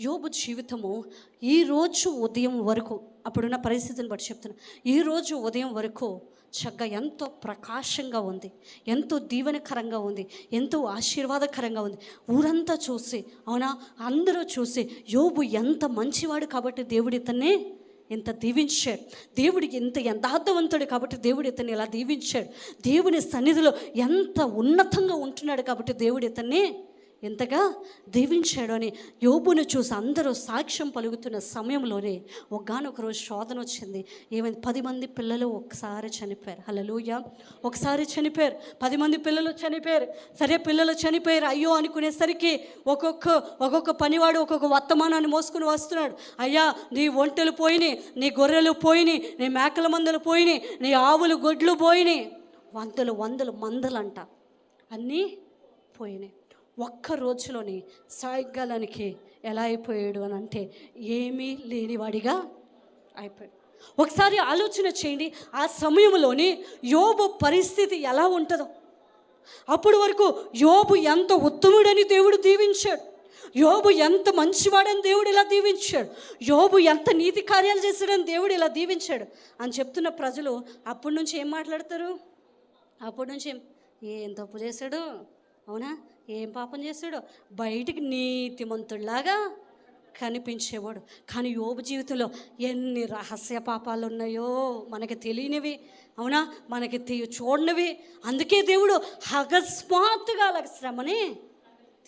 యోబు జీవితము ఈ రోజు ఉదయం వరకు అప్పుడున్న పరిస్థితిని బట్టి చెప్తున్నా ఈ రోజు ఉదయం వరకు చక్కగా ఎంతో ప్రకాశంగా ఉంది ఎంతో దీవెనకరంగా ఉంది ఎంతో ఆశీర్వాదకరంగా ఉంది. ఊరంతా చూసి అవునా? అందరూ చూసి యోబు ఎంత మంచివాడు కాబట్టి దేవుడు ఇతన్నే ఇంత దీవించాడు. దేవుడికి ఇంత యథార్థవంతుడు కాబట్టి దేవుడు ఇతన్ని ఇలా దీవించాడు. దేవుని సన్నిధిలో ఎంత ఉన్నతంగా ఉంటున్నాడు కాబట్టి దేవుడు ఇతన్ని ఎంతగా దీవించాడు అని యోబును చూసి అందరూ సాక్ష్యం పలుకుతున్న సమయంలోనే ఒకగానొక రోజు శోధన వచ్చింది. ఏమైంది? పది మంది పిల్లలు ఒకసారి చనిపోయారు. హల్లెలూయా. ఒకసారి చనిపోయారు. పది మంది పిల్లలు చనిపోయారు. సరే పిల్లలు చనిపోయారు. అయ్యో అనుకునేసరికి ఒక్కొక్క ఒక్కొక్క పనివాడు ఒక్కొక్క వర్తమానాన్ని మోసుకుని వస్తున్నాడు. అయ్యా నీ ఒంటెలు పోయినాయి నీ గొర్రెలు పోయినాయి నీ మేకల మందలు పోయినాయి నీ ఆవులు గొడ్లు పోయినాయి వందలు వందలు మందలంట. అన్నీ పోయినాయి. ఒక్క రోజులోని సాయంకాలానికి ఎలా అయిపోయాడు అని అంటే ఏమీ లేనివాడిగా అయిపోయాడు. ఒకసారి ఆలోచన చేయండి ఆ సమయంలోని యోబు పరిస్థితి ఎలా ఉంటుందో. అప్పటి వరకు యోబు ఎంత ఉత్తముడని దేవుడు దీవించాడు. యోబు ఎంత మంచివాడని దేవుడు ఇలా దీవించాడు. యోబు ఎంత నీతి కార్యాలు చేశాడని దేవుడు ఇలా దీవించాడు అని చెప్తున్న ప్రజలు అప్పటి నుంచి ఏం మాట్లాడతారు? అప్పటి నుంచి ఏం ఏం తప్పు చేశాడు? అవునా? ఏం పాపం చేశాడో? బయటికి నీతిమంతుడిలాగా కనిపించేవాడు. కానీ యోబు జీవితంలో ఎన్ని రహస్య పాపాలు ఉన్నాయో మనకి తెలియనివి అవునా? మనకి తె- చూడనివి. అందుకే దేవుడు అకస్మాత్తుగా అలా శ్రమని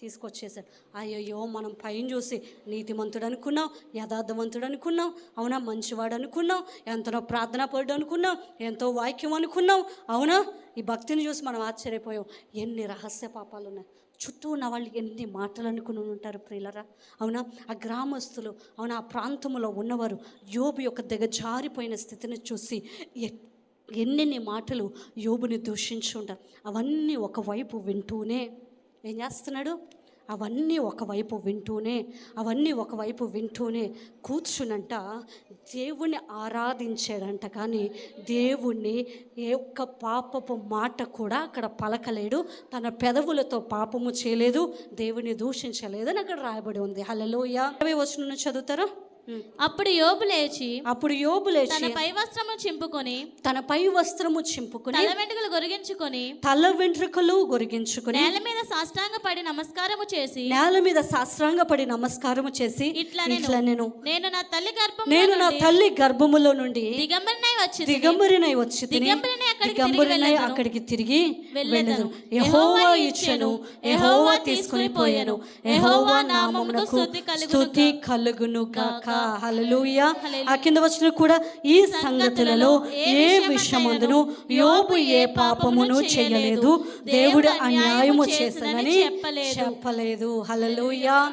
తీసుకొచ్చేసాడు అయ్యయ్యో మనం పైన చూసి నీతిమంతుడు అనుకున్నాం యథార్థవంతుడు అనుకున్నాం అవునా? మంచివాడు అనుకున్నాం ఎంతనో ప్రార్థన పడు అనుకున్నాం ఎంతో వాక్యం అనుకున్నాం అవునా? ఈ భక్తిని చూసి మనం ఆశ్చర్యపోయాం. ఎన్ని రహస్య పాపాలు ఉన్నాయి చుట్టూ ఉన్న వాళ్ళు ఎన్ని మాటలు అనుకుని ఉంటారు ప్రియులరా? అవునా? ఆ గ్రామస్తులు అవునా? ఆ ప్రాంతంలో ఉన్నవారు యోబు యొక్క దిగజారిపోయిన స్థితిని చూసి ఎ- ఎన్నెన్ని మాటలు యోబుని దూషించుంటారు అవన్నీ ఒకవైపు వింటూనే ఏం చేస్తున్నాడు? అవన్నీ ఒకవైపు వింటూనే అవన్నీ ఒకవైపు వింటూనే కూర్చునంట. దేవుణ్ణి ఆరాధించాడంట కానీ దేవుణ్ణి ఏ ఒక్క పాపపు మాట కూడా అక్కడ పలకలేడు. తన పెదవులతో పాపము చేయలేదు దేవుని దూషించలేదని అక్కడ రాయబడి ఉంది. హలలోయ ఇరవై వచనం చదువుతారా? అప్పుడు యోబు లేచి అప్పుడు యోబు తన లేచి పై వస్త్రము చింపుకొని తన పై వస్త్రము చింపుకుని తల వెంట్రుకలు గొరిగించుకొని తల వెంట్రుకలు గొరిగించుకుని నేల మీద సాష్టాంగ పడి నమస్కారము చేసి నేల మీద శాస్త్రాంగపడి నమస్కారము చేసి ఇట్లా ఇట్లా నేను నేను నా తల్లి గర్భం నేను నా తల్లి గర్భములో నుండి దిగంబరినై వచ్చి దిగంబరినై వచ్చి తిని దిగంబరినై అక్కడికి దిగంబరినై తిరిగి అక్కడికి తిరిగి యెహోవా యెహోవా ఇచ్చెను, యెహోవా తీసుకుని పోయాను. యెహోవా నామమునకు స్తుతి కలుగును స్తుతి హల్లెలూయా. ఆ కింద వచ్చిన కూడా ఈ సంగతులలో ఏ విషయమందును యోబు ఏ పాపమును చేయలేదు. దేవుడు అన్యాయము చేశానని చెప్పలేదు. హల్లెలూయా.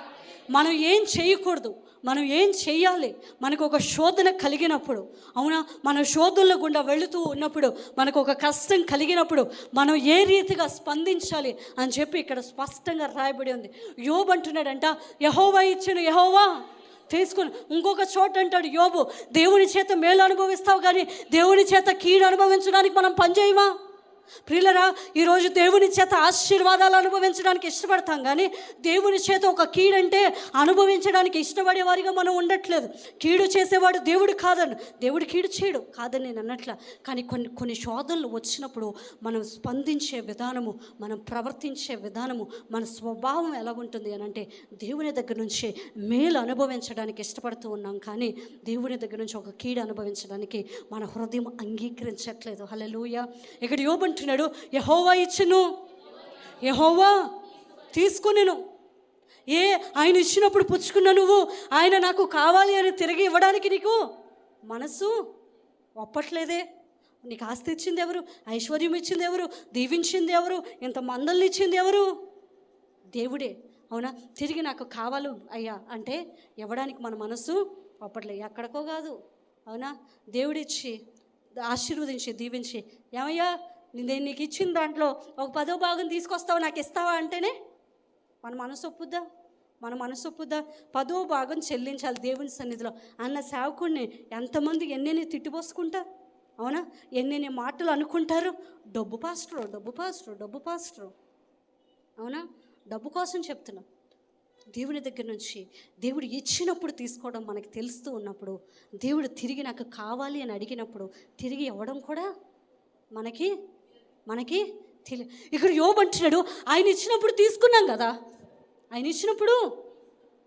మనం ఏం చేయకూడదు. మనం ఏం చెయ్యాలి? మనకు ఒక శోధన కలిగినప్పుడు అవునా? మన శోధనల గుండా వెళుతూ ఉన్నప్పుడు మనకు ఒక కష్టం కలిగినప్పుడు మనం ఏ రీతిగా స్పందించాలి అని చెప్పి ఇక్కడ స్పష్టంగా రాయబడి ఉంది. యోబు అంటున్నాడంట యహోవా ఇచ్చిన యహోవా. తీసుకుని ఇంకొక చోట అంటాడు యోబు దేవుని చేత మేలు అనుభవిస్తావు కానీ దేవుని చేత కీడు అనుభవించడానికి మనం పనిచేయమా? ప్రియులరా ఈరోజు దేవుని చేత ఆశీర్వాదాలు అనుభవించడానికి ఇష్టపడతాం కానీ దేవుని చేత ఒక కీడంటే అనుభవించడానికి ఇష్టపడేవారిగా మనం ఉండట్లేదు. కీడు చేసేవాడు దేవుడు కాదని దేవుడు కీడు చేయడు కాదని నేను అన్నట్ల. కానీ కొన్ని కొన్ని శోధనలు వచ్చినప్పుడు మనం స్పందించే విధానము మనం ప్రవర్తించే విధానము మన స్వభావం ఎలాగుంటుంది అని అంటే దేవుని దగ్గర నుంచి మేలు అనుభవించడానికి ఇష్టపడుతూ ఉన్నాం కానీ దేవుని దగ్గర నుంచి ఒక కీడు అనుభవించడానికి మన హృదయం అంగీకరించట్లేదు. హల్లెలూయా. ఇక్కడ అంటున్నాడు యహోవా ఇచ్చును. యహోవా తీసుకునేను. ఏ ఆయన ఇచ్చినప్పుడు పుచ్చుకున్న నువ్వు? ఆయన నాకు కావాలి అని తిరిగి ఇవ్వడానికి నీకు మనసు ఒప్పట్లేదే? నీకు ఆస్తి ఇచ్చింది ఎవరు? ఐశ్వర్యం ఇచ్చింది ఎవరు? దీవించింది ఎవరు? ఇంత మందల్ని ఇచ్చింది ఎవరు? దేవుడే. అవునా? తిరిగి నాకు కావాలి అయ్యా అంటే ఇవ్వడానికి మన మనసు ఒప్పట్లేదు. ఎక్కడికో కాదు. అవునా? దేవుడిచ్చి ఆశీర్వదించి దీవించి. ఏమయ్యా? నేను నీకు ఇచ్చిన దాంట్లో ఒక పదో భాగం తీసుకొస్తావు నాకు ఇస్తావా అంటేనే? మన మనసు ఒప్పుద్దా? మన మనసు ఒప్పుద్దా? పదో భాగం చెల్లించాలి దేవుని సన్నిధిలో. అన్న సేవకుడిని ఎంతమంది ఎన్నెన్ని తిట్టిపోసుకుంటా? అవునా? ఎన్నెన్ని మాటలు అనుకుంటారు? డబ్బు పాస్టరు డబ్బు పాస్టరు డబ్బు పాస్టరు. అవునా? డబ్బు కోసం చెప్తున్నా. దేవుని దగ్గర నుంచి దేవుడు ఇచ్చినప్పుడు తీసుకోవడం మనకి తెలుస్తూ ఉన్నప్పుడు దేవుడు తిరిగి నాకు కావాలి అని అడిగినప్పుడు తిరిగి ఇవ్వడం కూడా మనకి మనకి తెలియ ఇక్కడ యోబు అంటున్నాడు ఆయన ఇచ్చినప్పుడు తీసుకున్నాం కదా. ఆయన ఇచ్చినప్పుడు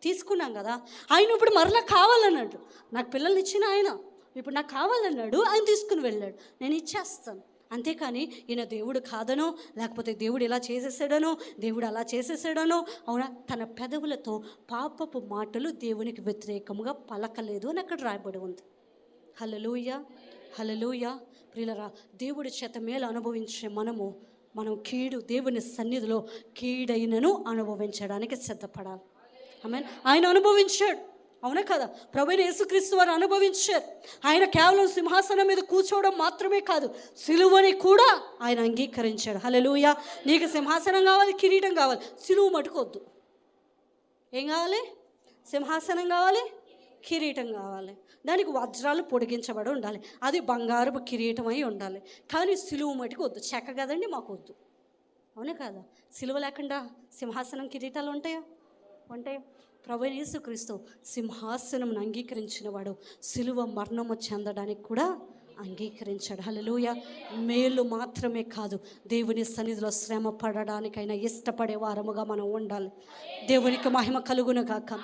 తీసుకున్నాం కదా. ఆయన ఇప్పుడు మరలా కావాలన్నాడు. నాకు పిల్లల్ని ఇచ్చిన ఆయన. ఇప్పుడు నాకు కావాలన్నాడు ఆయన తీసుకుని వెళ్ళాడు. నేను ఇచ్చేస్తాను. అంతేకాని ఈయన దేవుడు కాదనో లేకపోతే దేవుడు ఇలా చేసేసాడనో దేవుడు అలా చేసేసాడనో అవునా? తన పెదవులతో పాపపు మాటలు దేవునికి వ్యతిరేకంగా పలకలేదు అని అక్కడ రాయబడి ఉంది. హలలుయ హలలుయ ప్రియులరా దేవుడి చేత మేలు అనుభవించే మనము మనం కీడు దేవుని సన్నిధిలో కీడైనను అనుభవించడానికి సిద్ధపడాలి. ఆమె ఆయన అనుభవించాడు. అవునా కదా? ప్రభుని యేసుక్రీస్తు వారు అనుభవించారు. ఆయన కేవలం సింహాసనం మీద కూర్చోవడం మాత్రమే కాదు సిలువని కూడా ఆయన అంగీకరించాడు. హలలుయ నీకు సింహాసనం కావాలి కిరీటం కావాలి సిలువు మటుకొద్దు. ఏం కావాలి? సింహాసనం కావాలి కిరీటం కావాలి. దానికి వజ్రాలు పొడిగించబడి ఉండాలి. అది బంగారపు కిరీటం అయి ఉండాలి. కానీ సిలువ మటుకు వద్దు. చెక్క కదండి మాకు వద్దు అవునే కాదా? సిలువ లేకుండా సింహాసనం కిరీటాలు ఉంటాయా? ఉంటాయా. ప్రభు యేసుక్రీస్తు సింహాసనం అంగీకరించిన వాడు సిలువ మరణము చెందడానికి కూడా అంగీకరించాడు. హల్లెలూయా. మేలు మాత్రమే కాదు. దేవుని సన్నిధిలో శ్రమ పడడానికైనా ఇష్టపడే వారముగా మనం ఉండాలి. దేవునికి మహిమ కలుగును కాక